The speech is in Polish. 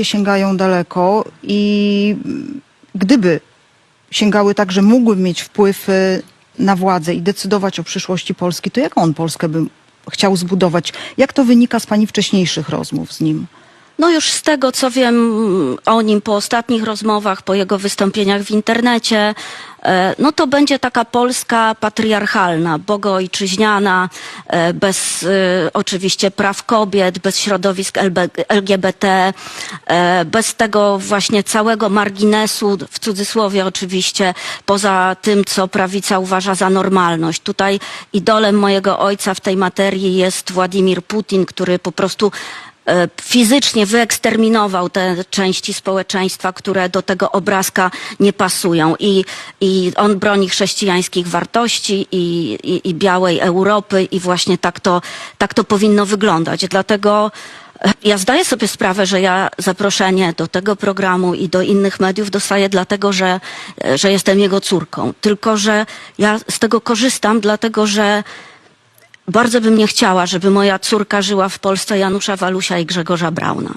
partie sięgają daleko i gdyby sięgały tak, że mógłby mieć wpływ y, na władzę i decydować o przyszłości Polski, to jaką on Polskę by chciał zbudować? Jak to wynika z pani wcześniejszych rozmów z nim? No już z tego, co wiem o nim po ostatnich rozmowach, po jego wystąpieniach w internecie, e, no to będzie taka Polska patriarchalna, bogoojczyźniana, e, bez e, oczywiście praw kobiet, bez środowisk LGBT, bez tego właśnie całego marginesu, w cudzysłowie oczywiście, poza tym, co prawica uważa za normalność. Tutaj idolem mojego ojca w tej materii jest Władimir Putin, który po prostu fizycznie wyeksterminował te części społeczeństwa, które do tego obrazka nie pasują. I, i on broni chrześcijańskich wartości i, i, i białej Europy i właśnie tak to, tak to powinno wyglądać. Dlatego e, ja zdaję sobie sprawę, że ja zaproszenie do tego programu i do innych mediów dostaję dlatego, że, e, że jestem jego córką. Tylko, że ja z tego korzystam, dlatego, że bardzo bym nie chciała, żeby moja córka żyła w Polsce Janusza Walusia i Grzegorza Brauna.